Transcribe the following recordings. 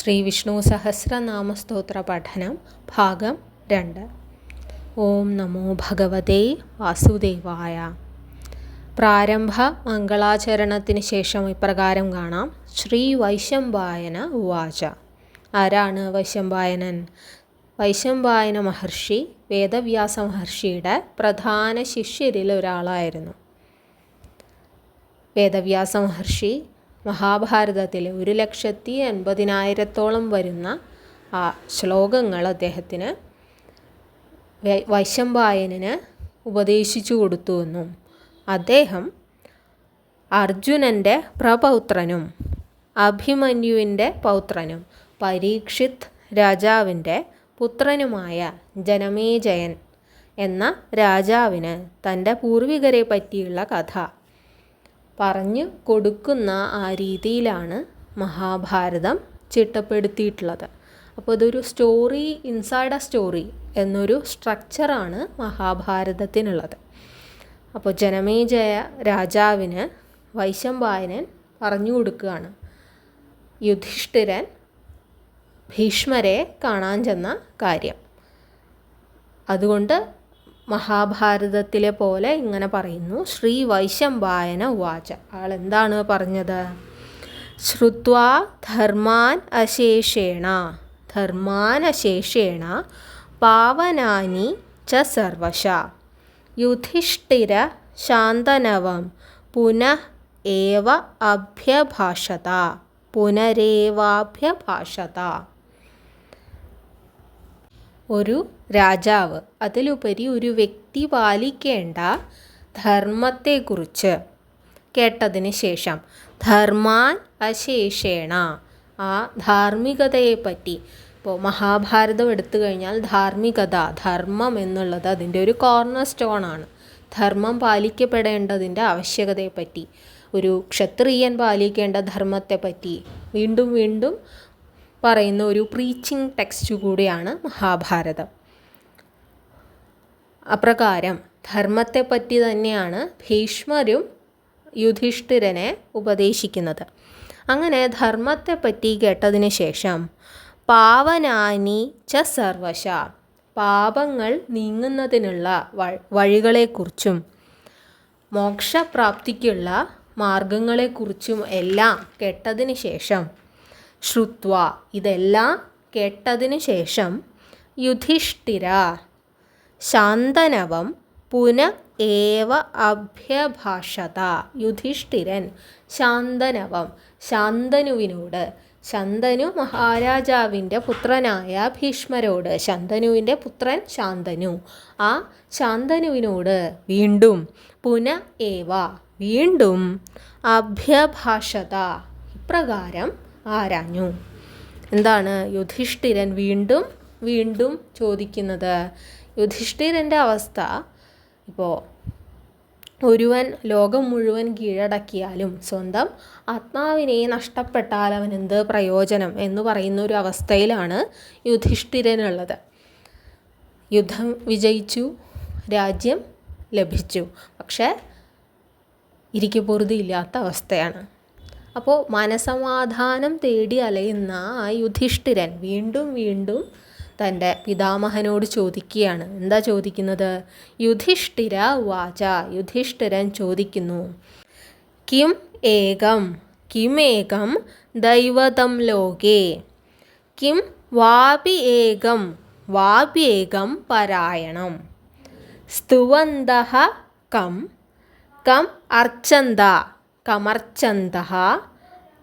ശ്രീ വിഷ്ണു സഹസ്രനാമസ്തോത്ര പഠനം ഭാഗം രണ്ട്. ഓം നമോ ഭഗവതേ വാസുദേവായ. പ്രാരംഭ മംഗളാചരണത്തിന് ശേഷം ഇപ്രകാരം കാണാം. ശ്രീ വൈശംപായന ഉവാച. ആരാണ് വൈശംപായനൻ? വൈശംപായന മഹർഷി വേദവ്യാസ മഹർഷിയുടെ പ്രധാന ശിഷ്യരിൽ ഒരാളായിരുന്നു വേദവ്യാസ മഹർഷി മഹാഭാരതത്തിൽ ഒരു ലക്ഷത്തി എൺപതിനായിരത്തോളം വരുന്ന ആ ശ്ലോകങ്ങൾ അദ്ദേഹത്തിന് വൈ- വൈശംപായനന് ഉപദേശിച്ചു കൊടുത്തുവെന്നും അദ്ദേഹം അർജുനന്റെ പ്രപൗത്രനും അഭിമന്യുവിന്റെ പൗത്രനും പരീക്ഷിത് രാജാവിന്റെ പുത്രനുമായ ജനമേജയൻ എന്ന രാജാവിന് തന്റെ പൂർവികരെ പറ്റിയുള്ള കഥ. പറഞ്ഞു കൊടുക്കുന്ന ആ രീതിയിലാണ് മഹാഭാരതം ചിട്ടപ്പെടുത്തിയിട്ടുള്ളത്. അപ്പോൾ ഇതൊരു സ്റ്റോറി ഇൻസൈഡ് എ സ്റ്റോറി എന്നൊരു സ്ട്രക്ചറാണ് മഹാഭാരതത്തിനുള്ളത്. അപ്പോൾ ജനമേജയ രാജാവിന് വൈശംപായനൻ പറഞ്ഞു കൊടുക്കുകയാണ്. യുധിഷ്ഠിരൻ ഭീഷ്മരെ കാണാൻ ചെന്ന കാര്യം. അതുകൊണ്ട് മഹാഭാരതത്തിലെ പോലെ ഇങ്ങനെ പറയുന്നു ശ്രീ വൈശംപായന വാച ആൾ എന്താണ് പറഞ്ഞത്? ശ്രുത്വാ ധർമാൻ അശേഷേണ. ധർമാൻ അശേഷേണ പാവനാനി ച സർവശ. യുധിഷ്ഠിര ശാന്തനവം പുനഃ ഏവ അഭ്യഭാഷത. പുനരേവാഭ്യഭാഷത. ഒരു രാജാവ്. അതിലുപരി ഒരു വ്യക്തി പാലിക്കേണ്ട ധർമ്മത്തെക്കുറിച്ച് കേട്ടതിന് ശേഷം ധർമാൻ അശേഷേണ ആ ധാർമ്മികതയെപ്പറ്റി ഇപ്പോൾ മഹാഭാരതം എടുത്തു കഴിഞ്ഞാൽ ധാർമ്മികത ധർമ്മം എന്നുള്ളത് അതിന്റെ ഒരു കോർണർ സ്റ്റോൺ ആണ്. ധർമ്മം പാലിക്കപ്പെടേണ്ടതിന്റെ ആവശ്യകതയെപ്പറ്റി ഒരു ക്ഷത്രിയൻ പാലിക്കേണ്ട ധർമ്മത്തെപ്പറ്റി വീണ്ടും വീണ്ടും പറയുന്ന ഒരു പ്രീച്ചിങ് ടെക്സ്റ്റ് കൂടിയാണ് മഹാഭാരതം. അപ്രകാരം ധർമ്മത്തെപ്പറ്റി തന്നെയാണ് ഭീഷ്മരും യുധിഷ്ഠിരനെ ഉപദേശിക്കുന്നത്. അങ്ങനെ ധർമ്മത്തെപ്പറ്റി കേട്ടതിന് ശേഷം പാവനാനി ച സർവശ പാപങ്ങൾ നീങ്ങുന്നതിനുള്ള വഴികളെക്കുറിച്ചും മോക്ഷപ്രാപ്തിക്കുള്ള മാർഗങ്ങളെക്കുറിച്ചും എല്ലാം കേട്ടതിന് ശേഷം ശ്രുത്വ. ഇതെല്ലാം കേട്ടതിന് ശേഷം യുധിഷ്ഠിര ശാന്തനവം പുന ഏവ അഭ്യഭാഷത. യുധിഷ്ഠിരൻ ശാന്തനവം ശാന്തനുവിനോട് ശന്തനു മഹാരാജാവിന്റെ പുത്രനായ ഭീഷ്മരോട് ശന്തനുവിന്റെ പുത്രൻ ശാന്തനു. ആ ശാന്തനുവിനോട് വീണ്ടും പുന ഏവ വീണ്ടും അഭ്യഭാഷത. ഇപ്രകാരം ആരാഞ്ഞു? എന്താണ് യുധിഷ്ഠിരൻ വീണ്ടും വീണ്ടും ചോദിക്കുന്നത്? യുധിഷ്ഠിരന്റെ അവസ്ഥ ഇപ്പോൾ ഒരുവൻ ലോകം മുഴുവൻ കീഴടക്കിയാലും സ്വന്തം ആത്മാവിനെ നഷ്ടപ്പെട്ടാൽ അവൻ എന്ത് പ്രയോജനം എന്ന് പറയുന്ന ഒരു അവസ്ഥയിലാണ് യുധിഷ്ഠിരനുള്ളത്. യുദ്ധം വിജയിച്ചു രാജ്യം ലഭിച്ചു. പക്ഷേ ഇരിക്കപ്പൊറുതിയില്ലാത്ത അവസ്ഥയാണ്. അപ്പോൾ മനസമാധാനം തേടി അലയുന്ന ആ യുധിഷ്ഠിരൻ വീണ്ടും വീണ്ടും തന്റെ പിതാമഹനോട് ചോദിക്കുകയാണ്. എന്താ ചോദിക്കുന്നത്? യുധിഷ്ഠിര വാച. യുധിഷ്ഠിരൻ ചോദിക്കുന്നു കിം ഏകം? കിമേകം ദൈവതം ലോകേ. കിം വാപി ഏകം? വാപി ഏകം? പരായണം. സ്തുവന്ത കം. കം അർച്ചന്ത. കമർച്ചന്ത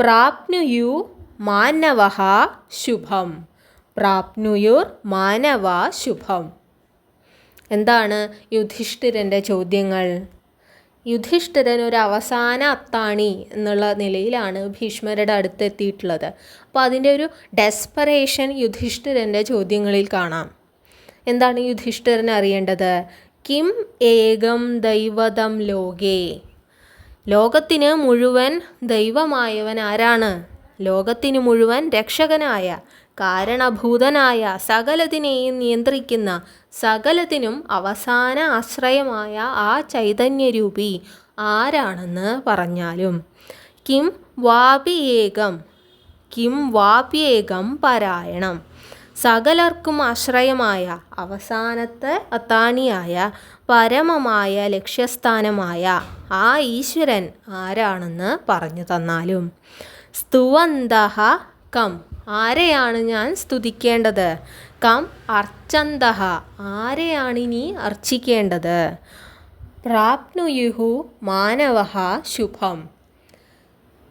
പ്രാപ്നുയു മാനവ ശുഭം. പ്രാപ്നുയുർ മാനവ ശുഭം. എന്താണ് യുധിഷ്ഠിരന്റെ ചോദ്യങ്ങൾ? യുധിഷ്ഠിരൻ ഒരു അവസാന അത്താണി എന്നുള്ള നിലയിലാണ് ഭീഷ്മരുടെ അടുത്തെത്തിയിട്ടുള്ളത്. അപ്പോൾ അതിന്റെ ഒരു ഡെസ്പറേഷൻ യുധിഷ്ഠിരന്റെ ചോദ്യങ്ങളിൽ കാണാം. എന്താണ് യുധിഷ്ഠിരൻ അറിയേണ്ടത്? കിം ഏകം ദൈവതം ലോകേ. ലോകത്തിന് മുഴുവൻ ദൈവമായവൻ ആരാണ്? ലോകത്തിന് മുഴുവൻ രക്ഷകനായ കാരണഭൂതനായ സകലതിനെയും നിയന്ത്രിക്കുന്ന സകലത്തിനും അവസാന ആശ്രയമായ ആ ചൈതന്യരൂപി ആരാണെന്ന് പറഞ്ഞാലും. കിം വാപിയേകം കിം വാപ്യേകം പരായണം. സകലർക്കും ആശ്രയമായ അവസാനത്തെ അത്താണിയായ പരമമായ ലക്ഷ്യസ്ഥാനമായ ആ ഈശ്വരൻ ആരാണെന്ന് പറഞ്ഞു തന്നാലും. സ്തുവന്തഹ കം. ആരെയാണ് ഞാൻ സ്തുതിക്കേണ്ടത്? കം. അർച്ചന്തഹ ആരെയാണ് ഇനി അർച്ചിക്കേണ്ടത്? പ്രാപ്നുയുഹു മാനവ ശുഭം.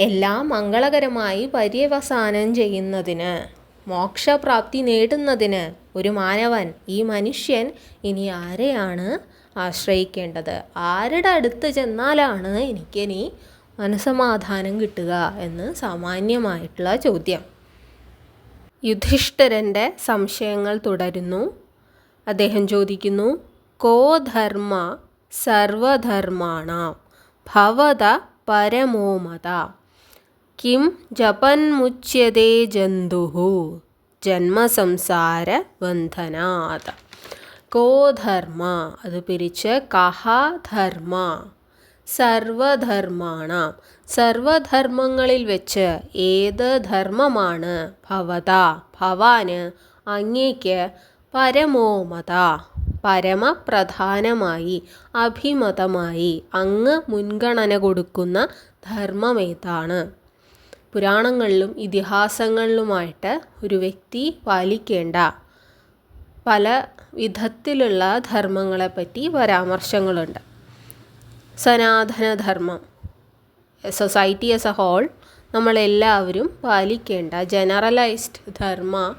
എല്ലാം മംഗളകരമായി പര്യവസാനം ചെയ്യുന്നതിന്. മോക്ഷപ്രാപ്തി നേടുന്നതിന് ഒരു മാനവൻ ഈ മനുഷ്യൻ ഇനി ആരെയാണ് ആശ്രയിക്കേണ്ടത്? ആരുടെ അടുത്ത് ചെന്നാലാണ് എനിക്കിനി മനസമാധാനം കിട്ടുക എന്ന് സാമാന്യമായിട്ടുള്ള ചോദ്യം. യുധിഷ്ഠിരന്റെ സംശയങ്ങൾ തുടരുന്നു. അദ്ദേഹം ചോദിക്കുന്നു കോ ധർമ്മ സർവധർമാണാം ഭവത പരമോമത കിം ജപന്മുച്യതേ ജന്തു. ജന്മസംസാര ബന്ധനാത് കോ ധർമ്മ അത് പിരിച്ച് കഹ ധർമ്മ സർവധർമാണാം. സർവധർമ്മങ്ങളിൽ വെച്ച് ഏത് ധർമ്മമാണ് ഭവത? ഭവാന് അങ്ങേക്ക് പരമോമത. പരമപ്രധാനമായി അഭിമതമായി അങ്ങ് മുൻഗണന കൊടുക്കുന്ന ധർമ്മമേതാണ്? പുരാണങ്ങളിലും ഇതിഹാസങ്ങളിലുമായിട്ട് ഒരു വ്യക്തി പാലിക്കേണ്ട. പല വിധത്തിലുള്ള ധർമ്മങ്ങളെപ്പറ്റി പരാമർശങ്ങളുണ്ട്. സനാതനധർമ്മം സൊസൈറ്റി ആസ് എ ഹോൾ നമ്മളെല്ലാവരും പാലിക്കേണ്ട ജനറലൈസ്ഡ് ധർമ്മ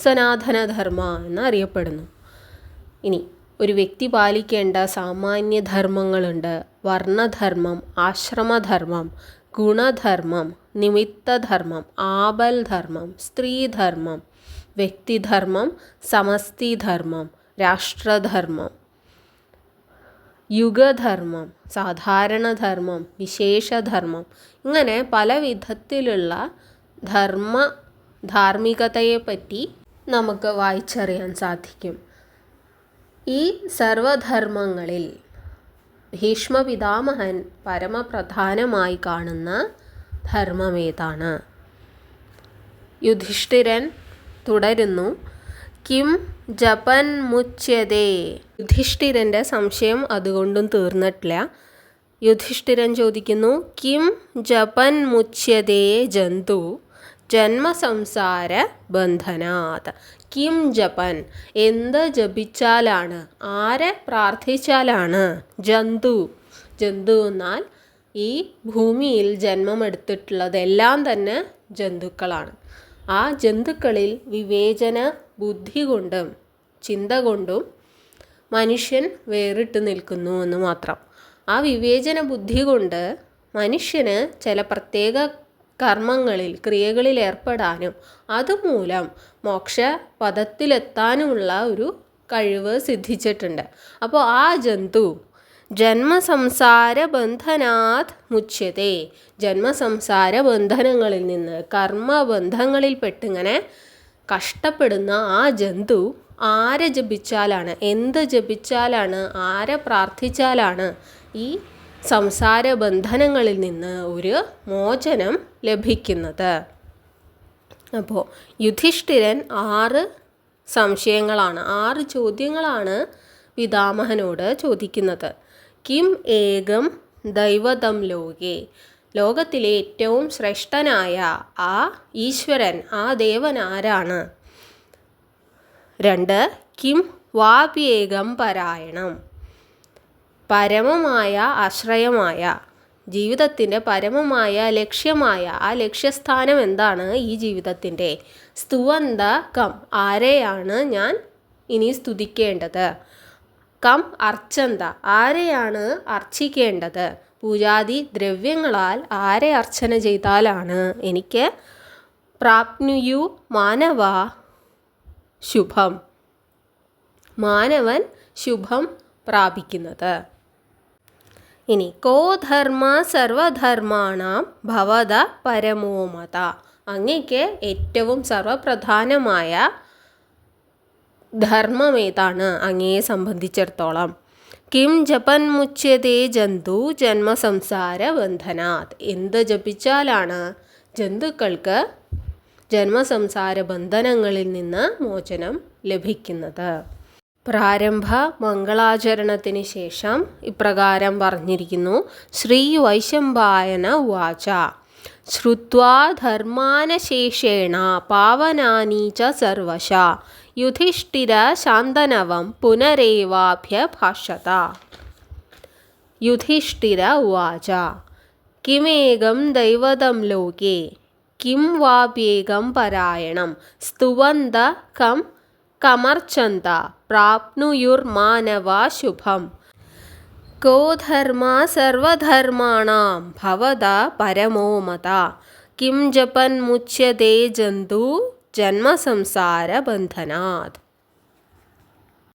സനാതനധർമ്മ എന്നറിയപ്പെടുന്നു. ഇനി ഒരു വ്യക്തി പാലിക്കേണ്ട സാമാന്യ ധർമ്മങ്ങളുണ്ട്. വർണധർമ്മം ആശ്രമധർമ്മം ഗുണധർമ്മം നിമിത്തധർമ്മം ആപൽധർമ്മം സ്ത്രീധർമ്മം വ്യക്തിധർമ്മം സമസ്തിധർമ്മം രാഷ്ട്രധർമ്മം യുഗധർമ്മം സാധാരണധർമ്മം വിശേഷധർമ്മം. ഇങ്ങനെ പല വിധത്തിലുള്ള ധർമ്മ ധാർമ്മികതയെപ്പറ്റി നമുക്ക് വായിച്ചറിയാൻ സാധിക്കും. ഈ സർവധർമ്മങ്ങളിൽ ഭീഷ്മപിതാമഹൻ പരമപ്രധാനമായി കാണുന്ന ധർമ്മമേതാണ്. യുധിഷ്ഠിരൻ തുടരുന്നു കിം ജപൻ മുച്യതേ യുധിഷ്ഠിരന്റെ സംശയം അതുകൊണ്ടും തീർന്നിട്ടില്ല. യുധിഷ്ഠിരൻ ചോദിക്കുന്നു കിം ജപൻ മുച്യതേ ജന്തു? ജന്മസംസാര ബന്ധനാത് കിം ജപൻ. എന്ത് ജപിച്ചാലാണ്? ആരെ പ്രാർത്ഥിച്ചാലാണ്? ജന്തു. ജന്തു എന്നാൽ ഈ ഭൂമിയിൽ ജന്മമെടുത്തിട്ടുള്ളതെല്ലാം തന്നെ ജന്തുക്കളാണ്. ആ ജന്തുക്കളിൽ വിവേചന ബുദ്ധി കൊണ്ടും ചിന്ത കൊണ്ടും മനുഷ്യൻ വേറിട്ട് നിൽക്കുന്നു എന്ന് മാത്രം. ആ വിവേചന ബുദ്ധി കൊണ്ട് മനുഷ്യന് ചില പ്രത്യേക കർമ്മങ്ങളിൽ ക്രിയകളിൽ ഏർപ്പെടാനും അതുമൂലം മോക്ഷ പദത്തിലെത്താനുമുള്ള ഒരു കഴിവ് സിദ്ധിച്ചിട്ടുണ്ട്. അപ്പോൾ ആ ജന്തു ജന്മസംസാര ബന്ധനാത് മുച്യതേ. ജന്മസംസാര ബന്ധനങ്ങളിൽ നിന്ന് കർമ്മബന്ധങ്ങളിൽ പെട്ടിങ്ങനെ കഷ്ടപ്പെടുന്ന ആ ജന്തു ആരെ ജപിച്ചാലാണ് എന്ത് ജപിച്ചാലാണ് ആരെ പ്രാർത്ഥിച്ചാലാണ് ഈ സംസാര ബന്ധനങ്ങളിൽ നിന്ന് ഒരു മോചനം ലഭിക്കുന്നത്. അപ്പോൾ യുധിഷ്ഠിരൻ ആറ് സംശയങ്ങളാണ് ആറ് ചോദ്യങ്ങളാണ് പിതാമഹനോട് ചോദിക്കുന്നത്. കിം ഏകം ദൈവതം ലോകേ? ലോകത്തിലെ ഏറ്റവും ശ്രേഷ്ഠനായ ആ ഈശ്വരൻ ആ ദേവൻ ആരാണ്? രണ്ട് കിം വാപ്യേകം പരായണം. പരമമായ ആശ്രയമായ ജീവിതത്തിന്റെ പരമമായ ലക്ഷ്യമായ ആ ലക്ഷ്യസ്ഥാനം എന്താണ് ഈ ജീവിതത്തിന്റെ? സ്തുവന്ത കം ആരെയാണ് ഞാൻ ഇനി സ്തുതിക്കേണ്ടത്? കം അർച്ചന്ത ആരെയാണ് അർച്ചിക്കേണ്ടത്? പൂജാതി ദ്രവ്യങ്ങളാൽ ആരെ അർച്ചന ചെയ്താലാണ്? എനിക്ക് പ്രാപ്നുയു മാനവ ശുഭം. മാനവൻ ശുഭം പ്രാപിക്കുന്നത്. ഇനി കോധർമ്മ സർവധർമാണാം ഭവത പരമോമത അങ്ങയ്ക്ക് ഏറ്റവും സർവപ്രധാനമായ ധർമ്മം ഏതാണ്? അങ്ങയെ സംബന്ധിച്ചിടത്തോളം. കിം ജപൻ മുച്യതേ ജന്തു ജന്മസംസാര ബന്ധനാത്. എന്ത് ജപിച്ചാലാണ് ജന്തുക്കൾക്ക് ജന്മസംസാര ബന്ധനങ്ങളിൽ നിന്ന് മോചനം ലഭിക്കുന്നത്? പ്രാരംഭ മംഗളാചരണത്തിന് ശേഷം ഇപ്രകാരം പറഞ്ഞിരിക്കുന്നു. ശ്രീ വൈശംപായന വാച ശ്രുത്വാ ധർമാനശേഷേണ പാവനാനി ച സർവശ. യുധിഷ്ഠിര ശാന്തനവം പുനരേവാഭ്യഭാഷത യുധിഷ്ഠിര ഉവാച. കിമേകം ദൈവതം ലോകേ. കിം വാപ്യേകം പരായണം. സ്തുവന്ത കം കമർച്ചന്ത പ്രാപ്നുയുർമാനവാ ശുഭം. കോധർമാ സർവധർമാണാം ഭവത പരമോ മത. കിം ജപൻ മുച്യത്തെ ജന്തു ജന്മസംസാര ബന്ധനാത്